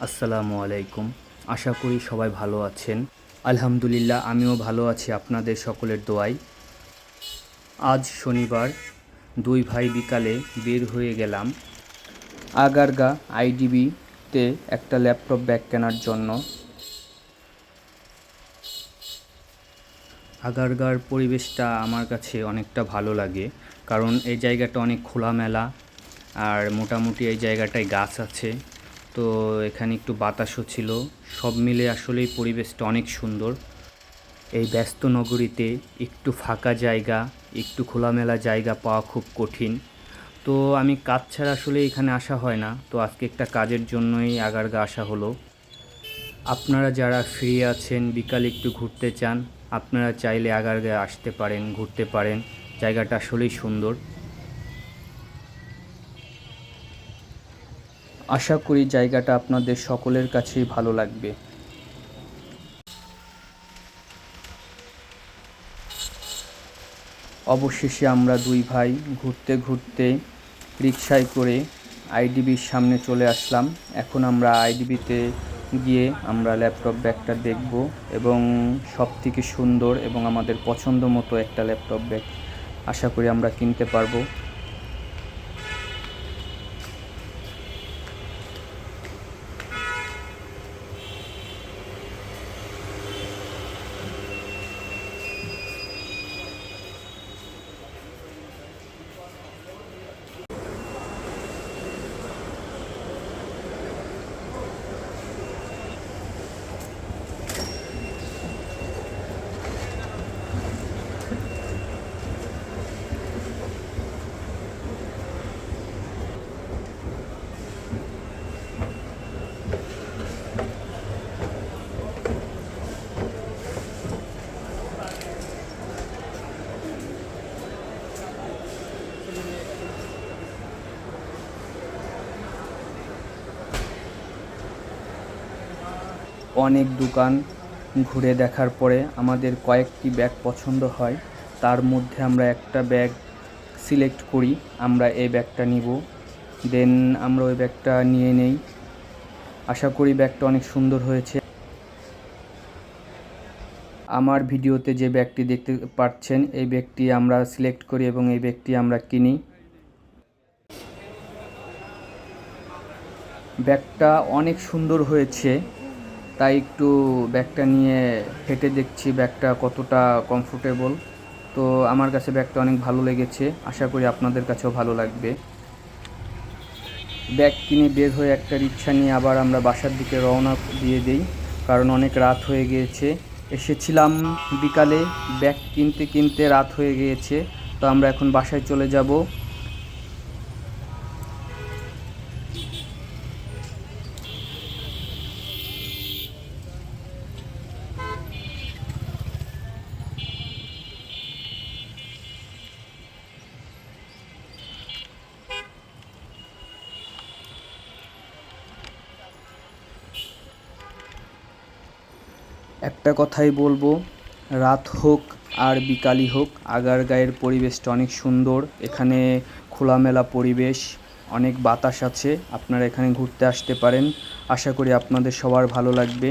আসসালামু আলাইকুম। আশা করি সবাই ভালো আছেন। আলহামদুলিল্লাহ, আমিও ভালো আছি আপনাদের সকলের দোয়াই আজ শনিবার, দুই ভাই বিকালে বের হয়ে গেলাম আগারগা আইডিবিতে একটা ল্যাপটপ ব্যাগ কেনার জন্য। আগারগার পরিবেশটা আমার কাছে অনেকটা ভালো লাগে, কারণ এই জায়গাটা অনেক খোলামেলা আর মোটামুটি এই জায়গাটায় গাছ আছে। তো এখানে একটু বাতাসও ছিল। সব মিলে আসলেই পরিবেশটা অনেক সুন্দর। এই ব্যস্ত নগরীতে একটু ফাঁকা জায়গা, একটু খোলামেলা জায়গা পাওয়া খুব কঠিন। তো আমি কাজ ছাড়া আসলে এখানে আসা হয় না। তো আজকে একটা কাজের জন্যই আগারগা আসা হলো। আপনারা যারা ফ্রি আছেন, বিকালে একটু ঘুরতে চান, আপনারা চাইলে আগারগায় আসতে পারেন, ঘুরতে পারেন। জায়গাটা আসলেই সুন্দর। আশা করি জায়গাটা আপনাদের সকলের কাছেই ভালো লাগবে। অবশেষে আমরা দুই ভাই ঘুরতে ঘুরতে রিক্সায় করে আইডিবির সামনে চলে আসলাম। এখন আমরা আইডিবিতে গিয়ে আমরা ল্যাপটপ ব্যাগটা দেখব এবং সব থেকে সুন্দর এবং আমাদের পছন্দ মতো একটা ল্যাপটপ ব্যাগ আশা করি আমরা কিনতে পারব। অনেক দোকান ঘুরে দেখার পরে আমাদের কয়েকটি ব্যাগ পছন্দ হয়। তার মধ্যে আমরা একটা ব্যাগ সিলেক্ট করি, আমরা এই ব্যাগটা নিব। দেন আমরা ওই ব্যাগটা নিয়ে নেই। আশা করি ব্যাগটা অনেক সুন্দর হয়েছে। আমার ভিডিওতে যে ব্যাগটি দেখতে পাচ্ছেন, এই ব্যাগটি আমরা সিলেক্ট করি এবং এই ব্যাগটি আমরা কিনি। ব্যাগটা অনেক সুন্দর হয়েছে। তাই একটু ব্যাগটা নিয়ে হেঁটে দেখছি, ব্যাগটা কতটা কমফোর্টেবল তো আমার কাছে ব্যাগটা অনেক ভালো লেগেছে, আশা করি আপনাদের কাছেও ভালো লাগবে। ব্যাগ কিনে বের হয়ে একটা রিক্সা নিয়ে আবার আমরা বাসার দিকে রওনা দিয়ে দিই, কারণ অনেক রাত হয়ে গিয়েছে। এসেছিলাম বিকালে, ব্যাগ কিনতে কিনতে রাত হয়ে গিয়েছে, তো আমরা এখন বাসায় চলে যাব। একটা কথাই বলব, রাত হোক আর বিকালই হোক আগার গায়ের পরিবেশটা অনেক সুন্দর, এখানে খোলামেলা পরিবেশ, অনেক বাতাস আছে, আপনারা এখানে ঘুরতে আসতে পারেন, আশা করি আপনাদের সবার ভালো লাগবে।